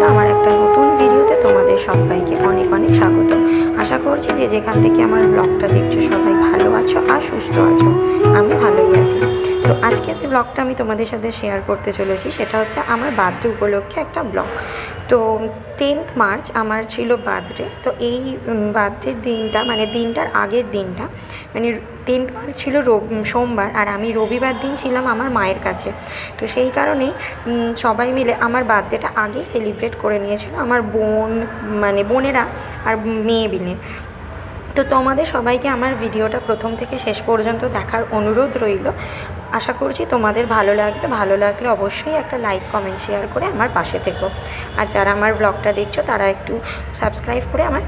বন্ধুরা আমার একটা নতুন ভিডিওতে তোমাদের সবাইকে অনেক অনেক স্বাগত। আশা করছি যে যেখান থেকে আমার ব্লগটা দেখছ সবাই ভালো আছো আর সুস্থ আছো। আমি ভালোই আছি। তো আজকে যে ব্লগটা আমি তোমাদের সাথে শেয়ার করতে চলেছি, সেটা হচ্ছে আমার বার্থডে উপলক্ষে একটা ব্লগ তো টেন্থ মার্চ আমার ছিল বার্থডে, তো এই বার্থডের দিনটা মানে দিনটার আগের দিনটা মানে টেন্থ মার্চ ছিল সোমবার, আর আমি রবিবার দিন ছিলাম আমার মায়ের কাছে। তো সেই কারণে সবাই মিলে আমার বার্থডেটা আগেই সেলিব্রেট করে নিয়েছিল আমার বোন মানে বোনেরা আর মেয়ে মিলে। তো তোমাদের সবাইকে আমার ভিডিওটা প্রথম থেকে শেষ পর্যন্ত দেখার অনুরোধ রইল। আশা করছি তোমাদের ভালো লাগবে। ভালো লাগলে অবশ্যই একটা লাইক কমেন্ট শেয়ার করে আমার পাশে থেকো। আর যারা আমার ব্লগটা দেখছ, তারা একটু সাবস্ক্রাইব করে আমার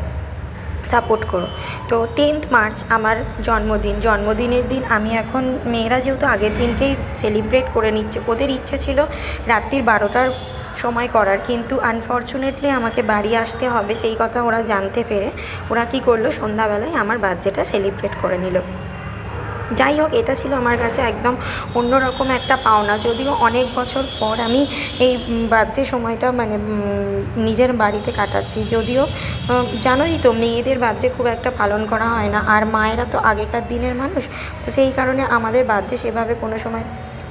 সাপোর্ট করো। তো টেন্থ মার্চ আমার জন্মদিন। জন্মদিনের দিন আমি এখন, মেয়েরা যেহেতু আগের দিনকেই সেলিব্রেট করে নিচ্ছে, ওদের ইচ্ছে ছিল রাত্রির বারোটার সময় করার। কিন্তু আনফর্চুনেটলি আমাকে বাড়ি আসতে হবে, সেই কথা ওরা জানতে পেরে ওরা কী করল? সন্ধ্যাবেলায় আমার বার্থডেটা সেলিব্রেট করে নিল। যাই হোক, এটা ছিল আমার কাছে একদম অন্যরকম একটা পাওনা। যদিও অনেক বছর পর আমি এই বার্থডে সময়টা মানে নিজের বাড়িতে কাটাচ্ছি। যদিও জানোই তো, মেয়েদের বার্থডে খুব একটা পালন করা হয় না। আর মায়েরা তো আগেকার দিনের মানুষ। তো সেই কারণে আমাদের বার্থডে সেভাবে কোনো সময়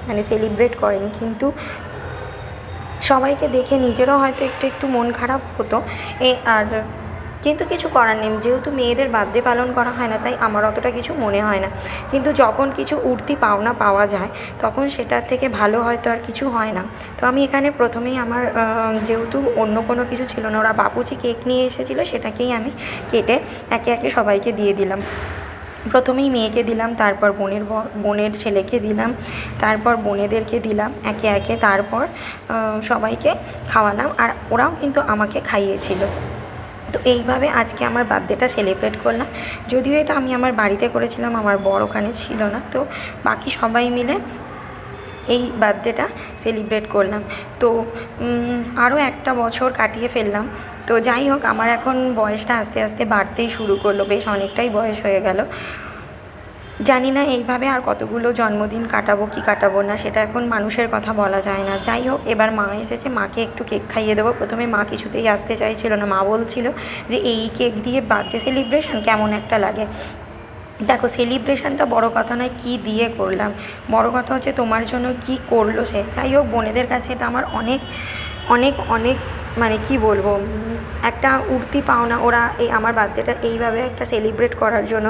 মানে সেলিব্রেট করেনি। কিন্তু সবাইকে দেখে নিজেরও হয়তো একটু একটু মন খারাপ হতো। এ, আর কিন্তু কিছু করার নেই। যেহেতু মেয়েদের বার্থডে পালন করা হয় না, তাই আমার অতটা কিছু মনে হয় না। কিন্তু যখন কিছু উঠতি পাওনা পাওয়া যায়, তখন সেটার থেকে ভালো হয়তো আর কিছু হয় না। তো আমি এখানে প্রথমেই আমার যেহেতু অন্য কোনো কিছু ছিল না, ওরা বাপুচি কেক নিয়ে এসেছিল, সেটাকেই আমি কেটে একে একে সবাইকে দিয়ে দিলাম। প্রথমেই মেয়েকে দিলাম, তারপর বোনের বোনের ছেলেকে দিলাম, তারপর বোনেদেরকে দিলাম, একে একে, তারপর সবাইকে খাওয়ালাম, আর ওরাও কিন্তু আমাকে খাইয়েছিল। তো এইভাবে আজকে আমার বার্থডেটা সেলিব্রেট করলাম। যদিও এটা আমি আমার বাড়িতে করেছিলাম, আমার বড় ওখানে ছিল না। তো বাকি সবাই মিলে এই বার্থডেটা সেলিব্রেট করলাম। তো আরও একটা বছর কাটিয়ে ফেললাম। তো যাই হোক, আমার এখন বয়সটা আস্তে আস্তে বাড়তেই শুরু করল। বেশ অনেকটাই বয়স হয়ে গেল। জানি না এইভাবে আর কতগুলো জন্মদিন কাটাবো, কি কাটাবো না, সেটা এখন মানুষের কথা বলা যায় না। যাই হোক, এবার মা এসেছে, মাকে একটু কেক খাইয়ে দেবো। প্রথমে মা কিছুতেই আসতে চাইছিল না, মা বলছিল যে, এই কেক দিয়ে বার্থডে সেলিব্রেশন কেমন একটা লাগে? দেখো, সেলিব্রেশনটা বড় কথা নয়, কী দিয়ে করলাম? বড় কথা হচ্ছে তোমার জন্য কি করল সে? যাই হোক, বোনেদের কাছে এটা আমার অনেক অনেক অনেক মানে কি বলব, একটা উঠতি পাওনা। ওরা এই, আমার বার্থডেটা এইভাবে একটা সেলিব্রেট করার জন্য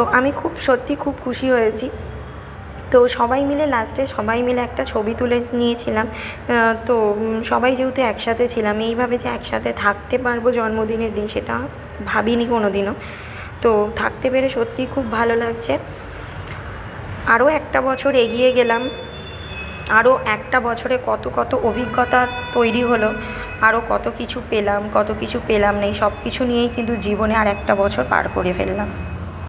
তো আমি খুব, সত্যি খুব খুশি হয়েছি। তো সবাই মিলে লাস্টে সবাই মিলে একটা ছবি তুলে নিয়েছিলাম। তো সবাই যেহেতু একসাথে ছিলাম, এইভাবে যে একসাথে থাকতে পারব জন্মদিনের দিন সেটা ভাবিনি কোনো দিনও তো থাকতে পেরে সত্যিই খুব ভালো লাগছে। আরও একটা বছর এগিয়ে গেলাম। আরও একটা বছরে কত কত অভিজ্ঞতা তৈরি হলো। আরও কত কিছু পেলাম, কত কিছু পেলাম নেই সব কিছু নিয়েই কিন্তু জীবনে আর একটা বছর পার করে ফেললাম।